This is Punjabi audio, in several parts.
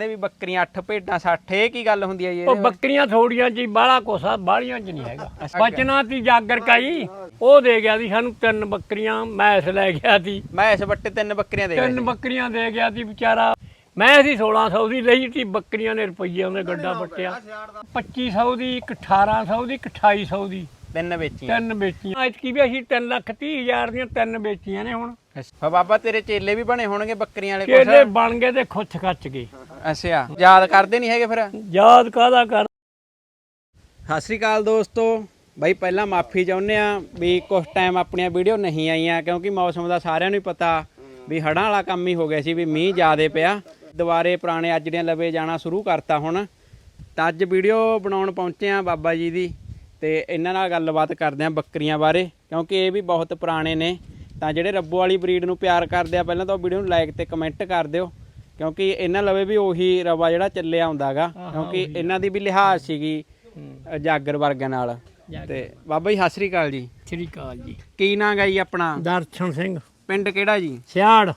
ਕਹਿੰਦੇ ਵੀ ਬੱਕਰੀਆਂ 8 ਭੇਡਾਂ 60 ਇਹ ਕੀ ਗੱਲ ਹੁੰਦੀ ਹੈ ਜੀ ਉਹ ਇਹਦੇ ਬੱਕਰੀਆਂ ਥੋੜੀਆਂ ਜੀ ਬਾਹਲਾ ਕੋਸਾ ਬਾਹਲੀਆਂ ਚ ਨਹੀਂ ਹੈਗਾ। ਬਚਨਾ ਤੀ ਜਾਗਰ ਕਾਈ ਉਹ ਦੇ ਗਿਆ ਸੀ ਸਾਨੂੰ ਤਿੰਨ ਬੱਕਰੀਆਂ ਮੈਸ ਲੈ ਗਿਆ ਸੀ। ਮੈਂ ਇਸ ਵੱਟੇ ਤਿੰਨ ਬੱਕਰੀਆਂ ਦੇ ਤਿੰਨ ਬੱਕਰੀਆਂ ਦੇ ਗਿਆ ਸੀ ਵਿਚਾਰਾ। ਮੈਂ ਸੀ 1600 ਦੀ ਲਈ ਸੀ ਬੱਕਰੀਆਂ ਨੇ ਰੁਪਈਏ ਉਹਨੇ ਗੱਡਾ ਪੱਟਿਆ 2500 ਦੀ ਇੱਕ 1800 ਦੀ ਇੱਕ 2800 ਦੀ। ਤਿੰਨ ਵੇਚੀਆਂ। ਤਿੰਨ ਵੇਚੀਆਂ। ਐਤਕੀ ਵੀ ਅਸੀਂ 3 ਲੱਖ 30 ਹਜ਼ਾਰ ਦੀਆਂ ਤਿੰਨ ਵੇਚੀਆਂ ਨੇ ਹੁਣ। ਅੱਛਾ। ਬਾਬਾ ਤੇਰੇ ਚੇਲੇ ਵੀ ਬਣੇ ਹੋਣਗੇ ਬੱਕਰੀਆਂ ਵਾਲੇ ਕੇਲੇ? ਕੁਛ ਬਣ ਗਏ ਤੇ ਖੁੱਚ ਖੱਚ ਗਏ। ਅੱਛਾ ਯਾਦ ਕਰਦੇ ਨਹੀਂ ਹੈਗੇ ਫਿਰ? ਯਾਦ ਕਾਹਦਾ ਕਰ ਸਤਿ ਸ੍ਰੀ ਅਕਾਲ ਦੋਸਤੋ। ਬਾਈ ਪਹਿਲਾਂ ਮਾਫੀ ਚਾਹੁੰਦੇ ਆ ਵੀ ਕੁਝ ਟਾਈਮ ਆਪਣੀਆਂ ਵੀਡੀਓ ਨਹੀਂ ਆਈਆਂ ਕਿਉਂਕਿ ਮੌਸਮ ਦਾ ਸਾਰਿਆਂ ਨੂੰ ਹੀ ਪਤਾ ਵੀ ਹੜਾਂ ਵਾਲਾ ਕੰਮ ਹੀ ਹੋ ਗਿਆ ਸੀ ਵੀ ਮੀਂਹ ਜ਼ਿਆਦੇ ਪਿਆ। ਦੁਬਾਰੇ ਪੁਰਾਣੇ ਅੱਜੜੀਆਂ ਲਵੇ ਜਾਣਾ ਸ਼ੁਰੂ ਕਰਤਾ ਹੁਣ। ਤਾਂ ਅੱਜ ਵੀਡੀਓ ਬਣਾਉਣ ਪਹੁੰਚੇ ਆ ਬਾਬਾ ਜੀ ਦੀ ਤੇ ਇਹਨਾਂ ਨਾਲ ਗੱਲਬਾਤ ਕਰਦੇ ਆ ਬੱਕਰੀਆਂ ਬਾਰੇ ਕਿਉਂਕਿ ਇਹ ਵੀ ਬਹੁਤ ਪੁਰਾਣੇ ਨੇ। ਤਾਂ ਜਿਹੜੇ ਰੱਬੋ ਵਾਲੀ ਬਰੀਡ ਨੂੰ ਪਿਆਰ ਕਰਦੇ ਆ ਪਹਿਲਾਂ ਤਾਂ ਉਹ ਵੀਡੀਓ ਨੂੰ ਲਾਈਕ ਤੇ ਕਮੈਂਟ ਕਰ ਦਿਓ। ਕਿਉਂਕਿ ਇਹਨਾਂ ਲਵੇ ਵੀ ਉਹੀ ਰਵਾ ਜਿਹੜਾ ਚੱਲਿਆ ਹੁੰਦਾਗਾ ਕਿਉਂਕਿ ਇਹਨਾਂ ਦੀ ਵੀ ਲਿਹਾਜ਼ ਸੀਗੀ ਜਾਗਰ ਵਰਗਿਆਂ ਨਾਲ। ਤੇ ਬਾਬਾ ਜੀ ਸਤਿ ਸ੍ਰੀ ਅਕਾਲ ਜੀ। ਸ੍ਰੀ ਅਕਾਲ ਜੀ। ਕੀ ਨਾਂ ਗਾ ਜੀ ਆਪਣਾ? ਦਰਸ਼ਨ ਸਿੰਘ। ਪਿੰਡ ਕਿਹੜਾ ਜੀ? ਸਿਆੜ।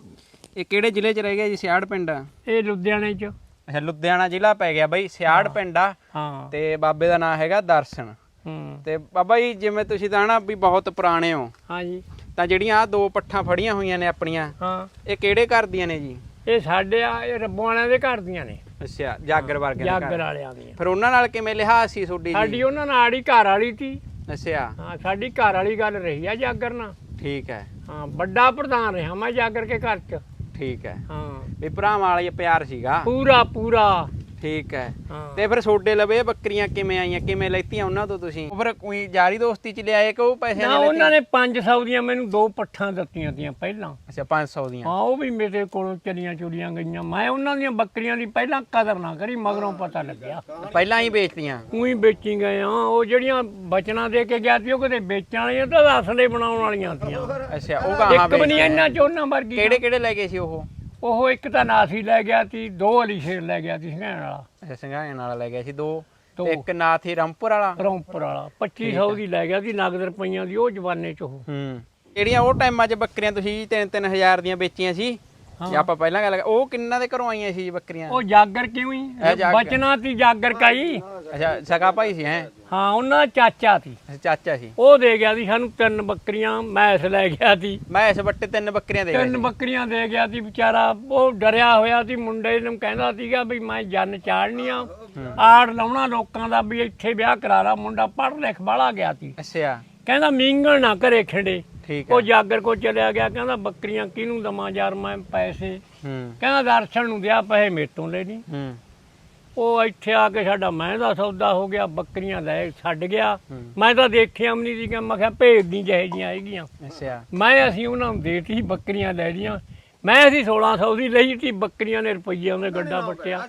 ਇਹ ਕਿਹੜੇ ਜ਼ਿਲ੍ਹੇ 'ਚ ਰਹਿ ਗਿਆ ਜੀ ਸਿਆੜ ਪਿੰਡ? ਇਹ ਲੁਧਿਆਣੇ ਚ। ਅੱਛਾ ਲੁਧਿਆਣਾ ਜ਼ਿਲ੍ਹਾ ਪੈ ਗਿਆ ਬਾਈ ਸਿਆੜ ਪਿੰਡ ਆ। ਹਾਂ। ਤੇ ਬਾਬੇ ਦਾ ਨਾਮ ਹੈਗਾ ਦਰਸ਼ਨ। ਹੂੰ। ਤੇ ਬਾਬਾ ਜੀ ਜਿਵੇਂ ਤੁਸੀਂ ਤਾਂ ਨਾ ਵੀ ਬਹੁਤ ਪੁਰਾਣੇ ਹੋ ਹਾਂ ਜੀ ਤਾਂ ਜਿਹੜੀਆਂ ਆ ਦੋ ਪੱਠਾਂ ਫੜੀਆਂ ਹੋਈਆਂ ਨੇ ਆਪਣੀਆਂ ਹਾਂ। ਇਹ ਕਿਹੜੇ ਘਰ ਦੀਆਂ ਨੇ ਜੀ? ਇਹ ਸਾਡੇ ਆ ਇਹ ਰੱਬੋਂ ਵਾਲਿਆਂ ਦੇ ਘਰ ਦੀਆਂ ਨੇ। ਅੱਛਾ ਜਾਗਰ ਵਰਗੇ ਜਾਗਰ ਵਾਲਿਆਂ ਦੀਆਂ। ਫਿਰ ਉਹਨਾਂ ਨਾਲ ਕਿਵੇਂ ਲਿਹਾਜ਼ ਸੀ ਤੁਹਾਡੀ ਜੀ? ਸਾਡੀ ਉਹਨਾਂ ਨਾਲ ਆੜੀ ਘਰ ਵਾਲੀ ਸੀ। ਅੱਛਾ। ਹਾਂ ਸਾਡੀ ਘਰ ਵਾਲੀ ਗੱਲ ਰਹੀ ਆ ਜਾਗਰ ਨਾਲ। ਠੀਕ ਹੈ। ਹਾਂ ਵੱਡਾ ਪ੍ਰਧਾਨ ਰਿਹਾ ਮੈਂ ਜਾਗਰ ਕੇ ਘਰ ਚ। ਠੀਕ ਹੈ। ਹਾਂ। ਵੀ ਭਰਾਵਾਂ ਵਾਲਾ ਪਿਆਰ ਸੀਗਾ। ਪੂਰਾ ਪੂਰਾ। ਠੀਕ ਹੈ। ਹਾਂ। ਤੇ ਫਿਰ ਛੋਡੇ ਲਵੇ ਇਹ ਬੱਕਰੀਆਂ ਕਿਵੇਂ ਆਈਆਂ ਕਿਵੇਂ ਲੈਤੀਆਂ ਉਹਨਾਂ ਤੋਂ ਤੁਸੀਂ? ਉਹ ਫਿਰ ਕੋਈ ਯਾਰੀ ਦੋਸਤੀ ਚ ਲਿਆਏ ਕਿ ਉਹ ਪੈਸੇ ਨਾ ਉਹਨਾਂ ਨੇ 500 ਦੀਆਂ ਮੈਨੂੰ ਦੋ ਪੱਠਾਂ ਦਿੱਤੀਆਂ ਤੀਆਂ ਪਹਿਲਾਂ। ਅੱਛਾ 500 ਦੀਆਂ। ਹਾਂ ਉਹ ਵੀ ਮੇਰੇ ਕੋਲੋਂ ਚਲੀਆਂ ਚੁਲੀਆਂ ਗਈਆਂ। ਮੈਂ ਉਹਨਾਂ ਦੀਆਂ ਬੱਕਰੀਆਂ ਦੀ ਪਹਿਲਾਂ ਕਦਰ ਨਾ ਕਰੀ ਮਗਰੋਂ ਪਤਾ ਲੱਗਿਆ। ਪਹਿਲਾਂ ਹੀ ਵੇਚਤੀਆਂ? ਉਹੀ ਵੇਚੀ ਗਏ ਆ ਉਹ ਜਿਹੜੀਆਂ ਬਚਨਾ ਦੇ ਕੇ ਗਿਆ ਸੀ ਉਹ ਕਿਤੇ ਵੇਚਣ ਵਾਲੀਆਂ ਤਾਂ ਅਸਲੇ ਬਣਾਉਣ ਵਾਲੀਆਂ ਸੀਆਂ। ਅੱਛਾ ਉਹ ਕਹਾਂ ਇੱਕ ਵੀ ਨਹੀਂ ਇਹਨਾਂ ਚ ਉਹਨਾਂ ਵਰਗੀ ਕਿਹੜੇ ਕਿਹੜੇ ਲੈ ਗਏ ਸੀ ਉਹ? ਉਹ ਇੱਕ ਤਾਂ ਨਾਸੀ ਲੈ ਗਿਆ ਸੀ ਦੋ ਅਲੀ ਸ਼ੇਰ ਲੈ ਗਿਆ ਸੀ ਹੰਗਾਣ ਵਾਲਾ। ਅੱਛਾ ਸੰਘਾਇਣ ਵਾਲਾ ਲੈ ਗਿਆ ਸੀ ਦੋ। ਦੋ। ਤੇ ਇੱਕ ਨਾਥੀ ਰੰਪੁਰ ਵਾਲਾ। ਰੌਂਪਰ ਵਾਲਾ 2500 ਦੀ ਲੈ ਗਿਆ ਸੀ ਨਗਦ ਰੁਪਈਆਂ ਦੀ ਉਹ ਜਵਾਨੇ ਚ ਉਹ। ਹੂੰ। ਜਿਹੜੀਆਂ ਉਹ ਟਾਈਮਾਂ 'ਚ ਬੱਕਰੀਆਂ ਤੁਸੀਂ 3-3000 ਦੀਆਂ ਵੇਚੀਆਂ ਸੀ? ਜੇ ਆਪਾਂ ਪਹਿਲਾਂ ਗੱਲ ਕਰ- ਉਹ ਕਿੰਨਾ ਦੇ ਘਰੋਂ ਆਈਆਂ ਸੀ ਬੱਕਰੀਆਂ? ਉਹ ਜਾਗਰ ਕਿਉਂ ਹੀ? ਜਾਗਰ। ਬਚਨਾ ਤੀ ਜਾਗਰ ਕਾਈ। ਅੱਛਾ ਸਗਾ ਭਾਈ ਸੀ ਹੈ? ਹਾਂ ਉਹਨਾਂ ਦਾ ਚਾਚਾ ਸੀ। ਚਾਚਾ ਸੀ। ਉਹ ਦੇ ਗਿਆ ਸੀ ਸਾਨੂੰ ਤਿੰਨ ਬੱਕਰੀਆਂ ਮੈਸ ਲੈ ਗਿਆ ਸੀ। ਮੈਂ ਇਸ ਵੱਟੇ ਤਿੰਨ ਬੱਕਰੀਆਂ ਦੇ ਤਿੰਨ ਬੱਕਰੀਆਂ ਦੇ ਗਿਆ ਸੀ ਵਿਚਾਰਾ ਉਹ ਡਰਿਆ ਹੋਇਆ ਸੀ ਮੁੰਡੇ ਨੂੰ ਕਹਿੰਦਾ ਸੀਗਾ ਵੀ ਮੈਂ ਜਨ ਚਾੜਨੀ ਆ। ਆੜ ਲਾਉਣਾ ਲੋਕਾਂ ਦਾ ਵੀ ਇੱਥੇ ਵਿਆਹ ਕਰਾ ਲਾ ਮੁੰਡਾ ਪੜ੍ਹ ਲਿਖ ਬਾਹਲਾ ਗਿਆ ਸੀ। ਅੱਛਾ। ਕਹਿੰਦਾ ਮੀਂਗਣ ਨਾ ਘਰੇ ਖਿੰਡੇ। ਠੀਕ ਹੈ। ਉਹ ਜਾਗਰ ਕੋ ਚਲਿਆ ਗਿਆ ਕਹਿੰਦਾ ਬੱਕਰੀਆਂ ਕਿਹਨੂੰ ਦਵਾਂ ਯਾਰ ਮੈਂ ਪੈਸੇ? ਹੂੰ। ਕਹਿੰਦਾ ਦਰਸ਼ਨ ਨੂੰ ਦਿਆ ਪੈਸੇ ਮੇਰੇ ਤੋਂ ਲੈ ਨਹੀਂ ਹੂੰ। ਉਹ ਇੱਥੇ ਆ ਕੇ ਸਾਡਾ ਮੈਂ ਦਾ ਸੌਦਾ ਹੋ ਗਿਆ ਬੱਕਰੀਆਂ ਲੈ ਛੱਡ ਗਿਆ। ਮੈਂ ਤਾਂ ਦੇਖਿਆ ਵੀ ਨਹੀਂ ਸੀ ਕਿ ਮੈਂ ਕਿਹਾ ਭੇਜ ਨਹੀਂ ਜਿਹੇ ਜੀਆਂ ਹੈਗੀਆਂ। ਅੱਛਾ। ਮੈਂ ਅਸੀਂ ਉਹਨਾਂ ਨੂੰ ਦੇਤੀ ਬੱਕਰੀਆਂ ਲੈ ਲੀਆਂ। ਮੈਂ ਅਸੀਂ 1600 ਦੀ ਲਈ ਸੀ ਬੱਕਰੀਆਂ ਨੇ ਰੁਪਈਏ ਉਹਨੇ ਗੱਡਾ ਪੱਟਿਆ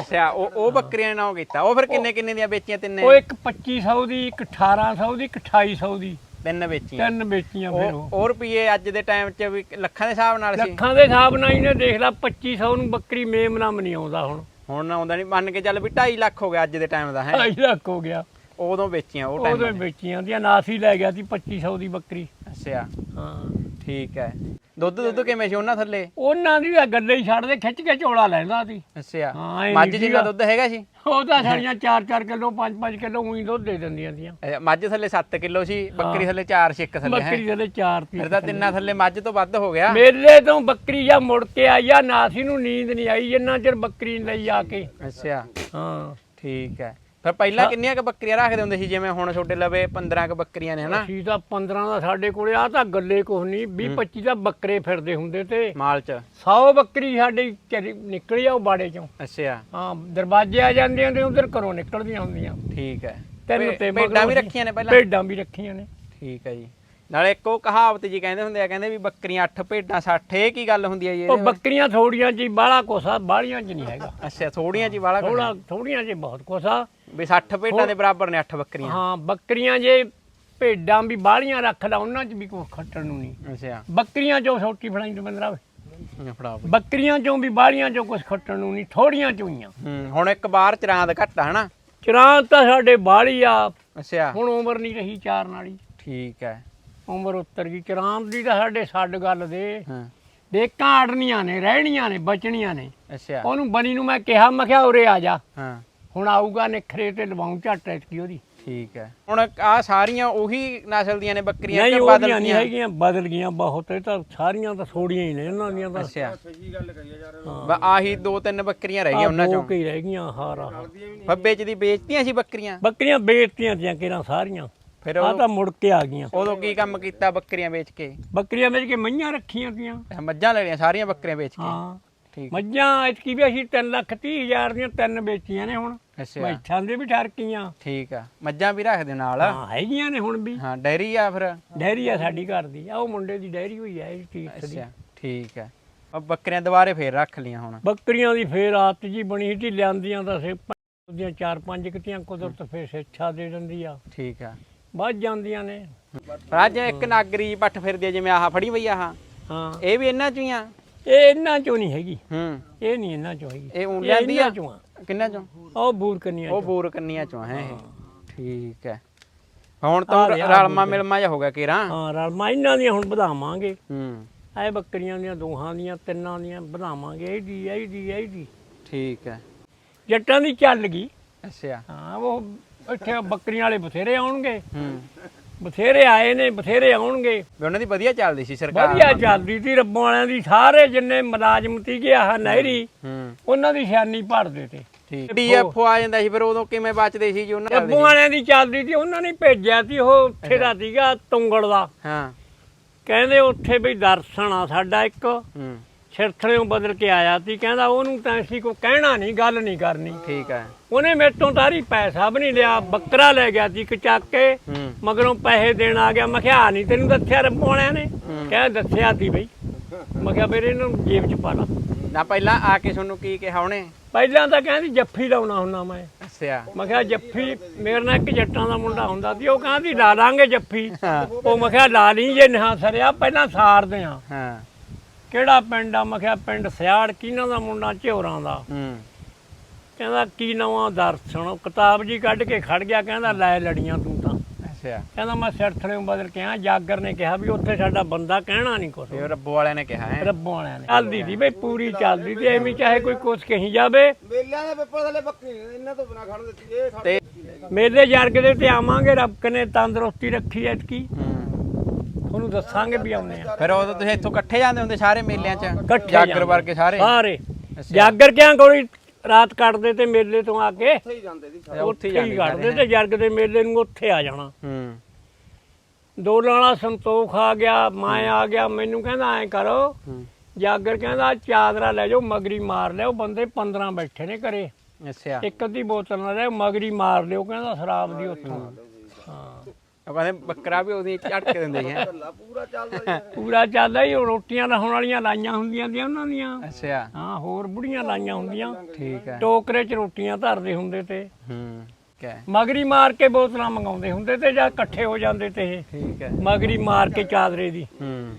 ਅੱਛਾ ਉਹ ਉਹ ਬੱਕਰੀਆਂ ਨਾਲ ਕੀਤਾ। ਉਹ ਫਿਰ ਕਿੰਨੇ ਕਿੰਨੇ ਦੀਆਂ ਵੇਚੀਆਂ ਤਿੰਨੇ? ਉਹ ਇੱਕ 2500 ਦੀ ਇੱਕ 1800 ਦੀ ਇੱਕ 2800 ਦੀ। ਤਿੰਨ ਵੇਚੀਆਂ। ਤਿੰਨ ਵੇਚੀਆਂ ਫਿਰ ਉਹ। ਰੁਪਏ ਅੱਜ ਦੇ ਟਾਈਮ 'ਚ ਵੀ ਲੱਖਾਂ ਦੇ ਹਿਸਾਬ ਨਾਲ ਸੀ। ਲੱਖਾਂ ਦੇ ਹਿਸਾਬ ਨਾਲ ਇਹਨੇ ਦੇਖ ਲਾ 2500 ਨੂੰ ਬੱਕਰੀ ਮੇਮ ਨਾਮ ਨਹੀਂ ਆਉਂਦਾ ਹੁਣ। ਹੁਣ ਆਉਂਦਾ ਨਹੀਂ ਮੰਨ ਕੇ ਚੱਲ ਵੀ 2.5 ਲੱਖ ਹੋ ਗਿਆ ਅੱਜ ਦੇ ਟਾਈਮ ਦਾ ਹੈ। 2.5 ਲੱਖ ਹੋ ਗਿਆ। ਉਦੋਂ ਵੇਚੀਆਂ ਉਹ ਟਾਈਮ ਵੇਚੀਆਂ ਦੀਆਂ ਨਾਸੀ ਲੈ ਗਿਆ ਸੀ 2500 ਦੀ ਬੱਕਰੀ। ਅੱਛਾ। ਹਾਂ। ਠੀਕ ਹੈ। ਦੁੱਧ ਦੁੱਧ ਕਿਵੇਂ ਸੀ ਉਹਨਾਂ ਥੱਲੇ? ਉਹਨਾਂ ਦੀ ਤਾਂ ਗੱਲੇ ਹੀ ਛੱਡਦੇ ਖਿੱਚ ਕੇ ਝੋਲਾ ਲੈਂਦਾ ਸੀ ਅੱਛਾ। ਹਾਂ, ਇਹ ਮੱਝ ਜਿੰਨਾ ਸੀਗਾ। ਦੁੱਧ ਹੈਗਾ ਸੀ? ਉਹ ਤਾਂ ਸਾਡੀਆਂ 4-4 ਕਿਲੋ 5-5 ਕਿਲੋ ਉਹੀ ਦੁੱਧ ਦੇ ਦਿੰਦੀਆਂ ਸੀਆਂ ਅੱਛਾ, ਮੱਝ ਥੱਲੇ 7 ਕਿਲੋ ਸੀ ਬੱਕਰੀ ਥੱਲੇ 4 ਛਿੱਕ ਥੱਲੇ ਹੈ? ਬੱਕਰੀ ਦੇ ਚਾਰ ਤੀ ਫਿਰ ਤਾਂ ਤਿੰਨਾਂ ਥੱਲੇ ਮੱਝ ਤੋਂ ਵੱਧ ਹੋ ਗਿਆ। ਮੇਲੇ ਤੋਂ ਬੱਕਰੀ ਜਾਂ ਮੁੜ ਕੇ ਆਈ ਆ ਨਾਸੀ ਨੂੰ ਨੀਂਦ ਨਹੀਂ ਆਈ ਜਿੰਨਾ ਚਿਰ ਬੱਕਰੀ ਨੀ ਲਈ ਆ ਕੇ। ਅੱਛਾ। ਹਾਂ। ਠੀਕ ਹੈ। ਫਿਰ ਪਹਿਲਾਂ ਕਿੰਨੀਆਂ ਕ ਬੱਕਰੀਆਂ ਰੱਖਦੇ ਹੁੰਦੇ ਸੀ? ਜਿਵੇਂ ਹੁਣ ਛੋਟੇ ਲਵੇ 15 ਕ ਬੱਕਰੀਆਂ ਨੇ ਹਨਾ? ਅਸੀਂ ਤਾਂ 15 ਦਾ ਸਾਡੇ ਕੋਲੇ ਆ ਤਾਂ ਗੱਲੇ ਕੁਛ ਨਹੀਂ 20 25 ਤਾਂ ਬੱਕਰੇ ਫਿਰਦੇ ਹੁੰਦੇ ਤੇ। ਮਾਲ ਚ। 100 ਬੱਕਰੀ ਸਾਡੀ ਚਰੀ ਨਿਕਲੀ ਆ ਉਹ ਬਾੜੇ ਚੋਂ। ਅੱਛਾ। ਹਾਂ ਦਰਵਾਜ਼ੇ ਆ ਜਾਂਦੀਆਂ ਤੇ ਉਧਰ ਘਰੋਂ ਨਿਕਲਦੀਆਂ ਹੁੰਦੀਆਂ। ਠੀਕ ਹੈ। ਤਿੰਨ ਤੇ ਭੇਡਾਂ ਵੀ ਰੱਖੀਆਂ ਨੇ ਪਹਿਲਾਂ? ਭੇਡਾਂ ਵੀ ਰੱਖੀਆਂ ਨੇ। ਠੀਕ ਹੈ ਜੀ। ਨਾਲੇ ਇੱਕ ਉਹ ਕਹਾਵਤ ਜੀ ਕਹਿੰਦੇ ਹੁੰਦੇ ਆ ਕਹਿੰਦੇ ਵੀ ਬੱਕਰੀਆਂ 8 ਭੇਡਾਂ 60 ਇਹ ਕੀ ਗੱਲ ਹੁੰਦੀ ਹੈ ਜੀ? ਉਹ ਬੱਕਰੀਆਂ ਥੋੜੀਆਂ ਜੀ ਬਾਹਲਾ ਕੋਸਾ ਬਾਹਲੀਆਂ ਚ ਨਹੀਂ ਹੈਗਾ। ਅੱਛਾ ਥੋੜੀਆਂ ਜੀ ਵਾਲਾ ਥੋੜਾ ਥੋੜੀਆਂ ਚ ਬਹੁਤ ਕੋਸਾ ਵੀ 60 ਭੇਡਾਂ ਦੇ ਬਰਾਬਰ ਨੇ 8 ਬੱਕਰੀਆਂ। ਹਾਂ ਬੱਕਰੀਆਂ ਜੇ ਭੇਡਾਂ ਵੀ ਬਾਹਲੀਆਂ ਰੱਖ ਲਾ ਉਹਨਾਂ ਚ ਵੀ ਕੋਈ ਖੱਟਣ ਨੂੰ ਨਹੀਂ। ਅੱਛਾ। ਬੱਕਰੀਆਂ ਚੋਂ ਛੋਟੀ ਫੜਾਈ ਤੋਂ ਬੰਦਰਾ ਬੱਕਰੀਆਂ ਚੋਂ ਵੀ ਬਾਹਲੀਆਂ ਚੋਂ ਕੁਝ ਖੱਟਣ ਨੂੰ ਨਹੀਂ ਥੋੜੀਆਂ ਚੋਈਆਂ ਹੁਣ ਇੱਕ ਬਾਹਰ ਚਰਾਂਦ ਘੱਟ ਆ ਹਨਾ? ਚਰਾਂ ਤਾਂ ਸਾਡੇ ਬਾਹਲੀ ਆ। ਅੱਛਾ। ਹੁਣ ਉਮਰ ਨਹੀਂ ਰਹੀ ਚਾਰ ਨਾਲੀ। ਠੀਕ ਹੈ ਉਮਰ ਉੱਤਰ ਗਈ। ਚਰਾਂ ਦੀ ਤਾਂ ਸਾਡੇ ਛੱਡ ਗੱਲ ਦੇ। ਹਾਂ। ਬੇਕਾਂ ਅੜਨੀਆਂ ਨੇ ਰਹਿਣੀਆਂ ਨੇ ਬਚਣੀਆਂ ਨੇ। ਅੱਛਾ। ਉਹਨੂੰ ਬਣੀ ਨੂੰ ਮੈਂ ਕਿਹਾ ਮੈਂ ਕਿਹਾ ਉਰੇ ਆ ਜਾ। ਹਾਂ। ਹੁਣ ਆਊਗਾ ਨਿਖਰੇ ਤੇ ਲਵਾਉਂ ਝੱਟ ਐਤਕੀ ਉਹਦੀ। ਠੀਕ ਹੈ। ਹੁਣ ਆ ਸਾਰੀਆਂ ਉਹੀ ਨਸਲ ਦੀਆਂ ਨੇ ਬੱਕਰੀਆਂ ਨਹੀਂ ਕਿ ਉਹਦੀਆਂ ਬਦਲ ਨਹੀਂ ਗਈਆਂ। ਹੈਗੀਆਂ ਬਦਲ ਗਈਆਂ ਬਹੁਤ ਇਹ ਤਾਂ ਸਾਰੀਆਂ ਤਾਂ ਥੋੜੀਆਂ ਹੀ ਨੇ ਉਹਨਾਂ ਦੀਆਂ ਤਾਂ। ਅੱਛਾ। ਬਸ ਆਹੀ ਦੋ ਤਿੰਨ ਬੱਕਰੀਆਂ ਰਹਿ ਗਈਆਂ ਉਹਨਾਂ ਚੋਂ। ਕਈ ਰਹਿ ਗਈਆਂ ਹਾਰਾ ਫੱਬੇ ਚ ਦੀ ਵੇਚਤੀਆਂ ਸੀ ਬੱਕਰੀਆਂ? ਬੱਕਰੀਆਂ ਵੇਚਤੀਆਂ ਤੀਆਂ ਕਿਰਾਂ ਸਾਰੀਆਂ। ਫਿਰ ਆ ਉਹ ਤਾਂ ਮੁੜ ਕੇ ਆ ਗਈਆਂ। ਉਦੋਂ ਕੀ ਕੰਮ ਕੀਤਾ ਬੱਕਰੀਆਂ ਵੇਚ ਕੇ? ਬੱਕਰੀਆਂ ਵੇਚ ਕੇ ਮਈਆਂ ਰੱਖੀਆਂ ਤੀਆਂ। ਮੱਝਾਂ ਲੈ ਲਈਆਂ ਸਾਰੀਆਂ ਬੱਕਰੀਆਂ ਵੇਚ ਕੇ? ਹਾਂ। ਠੀਕ। ਮੱਝਾਂ ਐਤਕੀ ਵੀ ਅਸੀਂ 3 ਲੱਖ 30 ਹਜ਼ਾਰ ਦੀਆਂ ਤਿੰਨ ਵੇਚੀਆਂ ਨੇ ਹੁਣ। ਅੱਛਾ। ਮੈਠਾਂ ਦੇ ਵੀ ਠਰਕੀਆਂ ਠੀਕ ਆ। ਮੱਝਾਂ ਵੀ ਰੱਖਦੇ ਨਾਲ? ਹਾਂ ਹੈਗੀਆਂ ਨੇ ਹੁਣ ਵੀ। ਹਾਂ ਡੈਰੀ ਆ ਫਿਰ? ਡੈਰੀ ਆ ਸਾਡੀ ਘਰ ਦੀ। ਆ ਉਹ ਮੁੰਡੇ ਦੀ ਡੈਰੀ ਹੋਈ ਆ ਇਹ ਤੀਰਥ ਦੀ ਅੱਛਾ ਠੀਕ ਹੈ ਉਹ ਬੱਕਰੀਆਂ ਦੁਬਾਰੇ ਫੇਰ ਰੱਖ ਲੀਆਂ ਹੁਣ? ਬੱਕਰੀਆਂ ਦੀ ਫੇਰ ਆਦਤ ਜੀ ਬਣੀ ਸੀ ਲਿਆਂਦੀਆਂ ਤਾਂ ਸੇ ਦੀਆਂ ਚਾਰ ਪੰਜ ਕਿਤੀਆਂ ਕੁਦਰਤ ਫੇਰ ਸੇਛਾ ਦੇ ਦਿੰਦੀ ਆ। ਠੀਕ ਆ। ਵੱਧ ਜਾਂਦੀਆਂ ਨੇ। ਪਰ ਅੱਜ ਇੱਕ ਨਾਗਰੀ ਪੱਠ ਫਿਰਦੀ ਆ ਜਿਵੇਂ ਆਹ ਫੜੀ ਪਈ ਆਹ। ਹਾਂ। ਇਹ ਵੀ ਇਹਨਾਂ ਚੋਂ ਹੀ ਆ? ਇਹ ਇਹਨਾਂ ਚੋਂ ਨਹੀਂ ਹੈਗੀ। ਹੂੰ। ਇਹ ਨਹੀਂ ਇਹਨਾਂ ਚੋਂ ਹੈਗੀ। ਇਹ ਆ? ਇਹਨਾਂ ਚੋਂ ਆ। ਕਿੰਨਾ ਚੋਂ? ਉਹ ਬੂਰ ਕੰਨੀਆਂ ਉਹ ਬੂਰ ਕੰਨੀਆਂ ਚੋਂ ਹੈ। ਇਹ ਠੀਕ ਹੈ। ਹੁਣ ਤਾਂ ਰਲਮਾ ਮਿਲਮਾ ਜਾ ਹੋ ਗਿਆ ਕੇਰਾ। ਹਾਂ ਰਲਮਾ ਇਹਨਾਂ ਦੀਆਂ ਹੁਣ ਵਧਾਵਾਂਗੇ। ਹੂੰ। ਇਹ ਬੱਕਰੀਆਂ ਦੀਆਂ ਦੋਹਾਂ ਦੀਆਂ ਤਿੰਨਾਂ ਦੀਆਂ ਵਧਾਵਾਂਗੇ। ਇਹਦੀ ਇਹਦੀ ਇਹਦੀ ਠੀਕ ਹੈ। ਜੱਟਾਂ ਦੀ ਚੱਲ ਗਈ। ਅੱਛਾ। ਹਾਂ ਉਹ ਇੱਥੇ ਬੱਕਰੀਆਂ ਵਾਲੇ ਬਥੇਰੇ ਆਉਣਗੇ। ਹੂੰ। ਬਥੇਰੇ ਆਏ ਨੇ ਬਥੇਰੇ ਆਉਣਗੇ। ਵੀ ਉਹਨਾਂ ਦੀ ਵਧੀਆ ਚੱਲਦੀ ਸੀ ਸਰਕਾਰ ਵਧੀਆ ਚੱਲਦੀ ਸੀ ਰੱਬੋਂ ਵਾਲਿਆਂ ਦੀ ਸਾਰੇ ਜਿੰਨੇ ਮੁਲਾਜ਼ਮ ਸੀਗੇ ਆਹ ਨਹਿਰੀ ਹੂੰ। ਉਹਨਾਂ ਦੀ ਸ਼ਾਨੀ ਭਰਦੇ ਤੇ। ਠੀਕ। ਆ ਜਾਂਦਾ ਸੀ ਫਿਰ ਉਦੋਂ ਕਿਵੇਂ ਬਚਦੇ ਸੀ ਜੀ ਉਹਨਾਂ ਦੇ ਰੱਬੋਂ ਵਾਲਿਆਂ ਦੀ ਚੱਲਦੀ ਸੀ ਉਹਨਾਂ ਨੇ ਭੇਜਿਆ ਸੀ ਉਹ ਉੱਥੇ ਦਾ ਸੀਗਾ ਤੁੰਗਲ ਦਾ ਹਾਂ। ਕਹਿੰਦੇ ਉੱਥੇ ਵੀ ਦਰਸ਼ਨ ਆ ਸਾਡਾ ਇੱਕ। ਹੂੰ। ਸਿਰਥਣਿਓਂ ਬਦਲ ਕੇ ਆਇਆ ਸੀ ਕਹਿੰਦਾ ਉਹਨੂੰ ਤਾਂ ਅਸੀਂ ਕੋ ਕਹਿਣਾ ਨਹੀਂ ਗੱਲ ਨਹੀਂ ਕਰਨੀ। ਠੀਕ ਹੈ। ਉਹਨੇ ਮੇਰੇ ਤੋਂ ਤਾਰੀ ਪੈਸਾ ਵੀ ਨਹੀਂ ਲਿਆ ਬੱਕਰਾ ਲੈ ਗਿਆ ਸੀ ਚੱਕ ਕੇ ਹੂੰ। ਮਗਰੋਂ ਪੈਸੇ ਦੇਣ ਆ ਗਿਆ। ਮੈਂ ਕਿਹਾ ਨਹੀਂ ਤੈਨੂੰ ਦੱਸਿਆ ਰੱਬੋਂ ਵਾਲਿਆਂ ਨੇ? ਕਹਿੰਦਾ ਦੱਸਿਆ ਸੀ ਬਈ। ਮੈਂ ਕਿਹਾ ਫਿਰ ਇਹਨੂੰ ਜੇਬ 'ਚ ਪਾ ਲਾ। ਨਾ ਪਹਿਲਾਂ ਆ ਕੇ ਤੁਹਾਨੂੰ ਕੀ ਕਿਹਾ ਉਹਨੇ? ਪਹਿਲਾਂ ਤਾਂ ਕਹਿੰਦੀ ਜੱਫੀ ਲਾਉਣਾ ਹੁੰਨਾ ਮੈਂ। ਅੱਛਾ। ਮੈਂ ਕਿਹਾ ਜੱਫੀ ਮੇਰੇ ਨਾਲ ਇੱਕ ਜੱਟਾਂ ਦਾ ਮੁੰਡਾ ਹੁੰਦਾ ਸੀ ਉਹ ਕਹਿੰਦੀ ਲਾ ਲਾਂਗੇ ਜੱਫੀ। ਉਹ ਮੈਂ ਕਿਹਾ ਲਾ ਲਈ ਜੇ ਨਾ ਸਰਿਆ ਪਹਿਲਾਂ ਸਾਰਦੇ ਆ। ਹਾਂ। ਕਿਹੜਾ ਪਿੰਡ ਆ? ਮੈਂ ਕਿਹਾ ਪਿੰਡ ਸਿਆੜ ਕਿਹਨਾਂ ਦਾ ਮੁੰਡਾ? ਝੋਰਾਂ ਦਾ। ਹੂੰ। ਕਹਿੰਦਾ ਕੀ ਨਵਾਂ ਦਰਸ਼ਨ? ਕਿਤਾਬ ਜੀ ਕੱਢ ਕੇ ਖੜ ਗਿਆ ਕਹਿੰਦਾ ਲੈ ਲੜੀਆਂ ਤੂੰ ਤਾਂ। ਅੱਛਾ। ਕਹਿੰਦਾ ਮੈਂ ਸਿਰਥਣੇ ਬਦਲ ਕੇ ਆ ਜਾਗਰ ਨੇ ਕਿਹਾ ਵੀ ਉੱਥੇ ਸਾਡਾ ਬੰਦਾ ਕਹਿਣਾ ਨਹੀਂ ਕੁਛ। ਇਹ ਰੱਬੋ ਵਾਲਿਆਂ ਨੇ ਕਿਹਾ ਹੈ? ਰੱਬੋਂ ਵਾਲਿਆਂ ਨੇ। ਚੱਲਦੀ ਸੀ ਬਈ ਪੂਰੀ ਚੱਲਦੀ ਸੀ। ਐਵੇਂ ਚਾਹੇ ਕੋਈ ਕੁਛ ਕਹੀ ਜਾਵੇ। ਮੇਲਿਆਂ ਦੇ ਪੇਪਰ ਥੱਲੇ ਬੱਕਰੀ ਇਹਨਾਂ ਤੋਂ ਬਿਨਾ ਖੜਨ ਦਿੱਤੀ ਇਹ ਖੜ ਤੇ ਮੇਲੇ ਜਰਗ ਦੇ ਤੇ ਆਵਾਂਗੇ ਰੱਬ ਨੇ ਤੰਦਰੁਸਤੀ ਰੱਖੀ ਐਤਕੀ। ਹੂੰ। ਤੁਹਾਨੂੰ ਦੱਸਾਂਗੇ ਵੀ ਆਉਨੇ ਆ। ਫਿਰ ਉਦੋਂ ਤੁਸੀਂ ਇੱਥੋਂ ਇਕੱਠੇ ਜਾਂਦੇ ਹੁੰਦੇ ਸਾਰੇ ਮੇਲਿਆਂ 'ਚ? ਇਕੱਠੇ ਜਾਗਰ ਜਾਂਦੇ। ਵਰਗੇ ਸਾਰੇ? ਸਾਰੇ। ਜਾਗਰ ਕਿਆਂ ਕੋਲੀ ਰਾਤ ਕੱਟਦੇ ਤੇ ਮੇਲੇ ਤੋਂ ਆ ਕੇ ਉੱਥੇ ਹੀ ਜਾਂਦੇ ਸੀ ਉੱਥੇ ਉੱਥੇ ਹੀ ਹੀ ਜਾਂਦੇ ਕੱਟਦੇ ਤੇ ਜਰਗ ਦੇ ਮੇਲੇ ਨੂੰ ਉੱਥੇ ਆ ਜਾਣਾ। ਹੂੰ। ਦੋਲਾਂ ਵਾਲਾ ਸੰਤੋਖ ਆ ਗਿਆ ਮੈਂ ਆ ਗਿਆ ਮੈਨੂੰ ਕਹਿੰਦਾ ਐ ਕਰੋ ਹੂੰ। ਜਾਗਰ ਕਹਿੰਦਾ ਚਾਦਰਾ ਲੈ ਜਾਓ ਮਗਰੀ ਮਾਰ ਲਿਓ ਬੰਦੇ 15 ਬੈਠੇ ਨੇ ਘਰੇ। ਅੱਛਾ। ਇੱਕ ਅੱਧੀ ਬੋਤਲ ਨਾ ਲੈ ਮਗਰੀ ਮਾਰ ਲਿਓ ਕਹਿੰਦਾ ਸ਼ਰਾਬ ਦੀ ਉੱਥੋਂ। ਹਾਂ। ਉਹ ਕਹਿੰਦੇ ਬੱਕਰਾ ਵੀ ਉਹਦੀ ਝਟਕ ਦਿੰਦੇ ਸੀ ਹੈਂ। ਪੂਰਾ ਚੱਲਦਾ ਪੂਰਾ ਚੱਲਦਾ ਹੀ ਉਹ ਰੋਟੀਆਂ ਲਾਉਣ ਵਾਲੀਆਂ ਲਾਈਆਂ ਹੁੰਦੀਆਂ ਦੀਆਂ ਉਹਨਾਂ ਦੀਆਂ। ਅੱਛਾ। ਹਾਂ ਹੋਰ ਬੁੜੀਆਂ ਲਾਈਆਂ ਹੁੰਦੀਆਂ। ਠੀਕ ਹੈ। ਟੋਕਰੇ 'ਚ ਰੋਟੀਆਂ ਧਰਦੇ ਹੁੰਦੇ ਤੇ। ਹੂੰ ਕੈ ਮਗਰੀ ਮਾਰ ਕੇ ਬੋਤਲਾਂ ਮੰਗਾਉਂਦੇ ਹੁੰਦੇ ਤੇ ਜਾਂ ਇਕੱਠੇ ਹੋ ਜਾਂਦੇ ਤੇ। ਇਹ ਠੀਕ ਹੈ। ਮਗਰੀ ਮਾਰ ਕੇ ਚਾਦਰੇ ਦੀ। ਹੂੰ।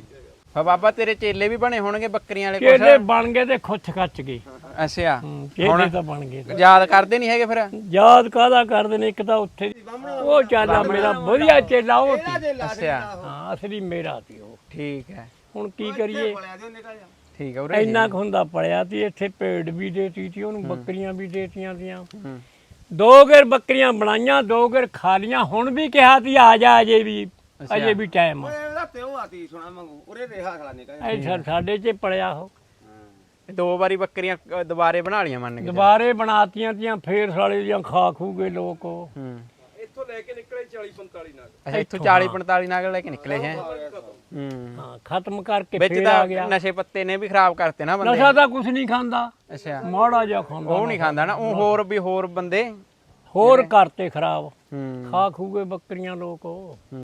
ਫਾ ਬਾਬਾ ਤੇਰੇ ਚੇਲੇ ਵੀ ਬਣੇ ਹੋਣਗੇ ਬੱਕਰੀਆਂ ਵਾਲੇ ਕੇਲੇ ਕੁਛ ਬਣ ਗਏ ਤੇ ਖੁੱਚ ਖੱਚ ਗਏ। ਅੱਛਾ। ਹੂੰ, ਕੇਲੇ ਤਾਂ ਬਣ ਗਏ। ਯਾਦ ਕਰਦੇ ਨਹੀਂ ਹੈਗੇ ਫਿਰ? ਯਾਦ ਕਾਹਦਾ ਕਰਦੇ ਨੇ? ਇੱਕ ਤਾਂ ਉੱਥੇ ਉਹ ਚਾਲਾ ਮੇਰਾ ਵਧੀਆ ਚੇਲਾ ਉਹ ਸੀ। ਅੱਛਾ। ਹਾਂ ਅਸਲੀ ਮੇਰਾ ਸੀ ਉਹ। ਠੀਕ ਹੈ। ਹੁਣ ਕੀ ਕਰੀਏ? ਠੀਕ ਹੈ ਉਰੇ ਇੰਨਾ ਕੁ ਹੁੰਦਾ ਪੜਿਆ ਸੀ ਇੱਥੇ ਪੇੜ ਵੀ ਦੇਤੀ ਸੀ ਉਹਨੂੰ ਬੱਕਰੀਆਂ ਵੀ ਦੇਤੀਆਂ ਦੀਆਂ ਹੂੰ। ਦੋ ਗੇਰ ਬੱਕਰੀਆਂ ਬਣਾਈਆਂ ਦੋ ਗੇਰ ਖਾ ਲੀਆਂ ਹੁਣ ਵੀ ਕਿਹਾ ਸੀ ਆ ਜਾ ਅਜੇ ਵੀ ਅਜੇ ਵੀ ਟਾਈਮ ਆ। ਇਹਦਾ ਪਿਓ ਆਤੀ ਸੁਣਾ ਮੰਗੂ ਉਰੇ ਰੇਹਾ ਖਲਾ ਇਹ ਸਾ- ਸਾਡੇ 'ਚ ਪੜਿਆ ਉਹ। ਇਹ ਦੋ ਵਾਰੀ ਬੱਕਰੀਆਂ ਅ, ਦੁਬਾਰੇ ਬਣਾ ਲੀਆਂ ਮੰਨ ਕੇ ਚੱਲ। ਦੁਬਾਰੇ ਬਣਾਤੀਆਂ ਤੀਆਂ ਫੇਰ ਸਾਲੇ ਦੀਆਂ ਖਾ ਖੂਗੇ ਲੋਕ। ਉਹ। ਹੂੰ। ਇੱਥੋਂ ਲੈ ਕੇ ਨਿਕਲੇ 40 45 ਨਾਲ। ਅੱਛਾ ਇੱਥੋਂ 40 45 ਨਾਗ ਲੈ ਕੇ ਨਿਕਲੇ ਹੈ। ਹੂੰ ਹਾਂ। ਖਤਮ ਕਰਕੇ ਵਿੱਚ ਫੇਰ ਆ ਗਿਆ। ਤਾਂ ਨਸ਼ੇ ਪੱਤੇ ਨੇ ਵੀ ਖਰਾਬ ਕਰਤੇ ਨਾ ਬੰਦੇ। ਨਸ਼ਾ ਤਾਂ ਕੁਝ ਨਹੀਂ ਖਾਂਦਾ। ਅੱਛਾ। ਮਾੜਾ ਜਿਹਾ ਖਾਂਦਾ ਉਹ ਨਹੀਂ ਖਾਂਦਾ ਨਾ ਉਹ ਹੋਰ ਵੀ ਹੋਰ ਬੰਦੇ ਹੋਰ ਕਰਤੇ ਖਰਾਬ। ਹੂੰ। ਖਾ ਖੂਗੇ ਬੱਕਰੀਆਂ ਲੋਕ। ਉਹ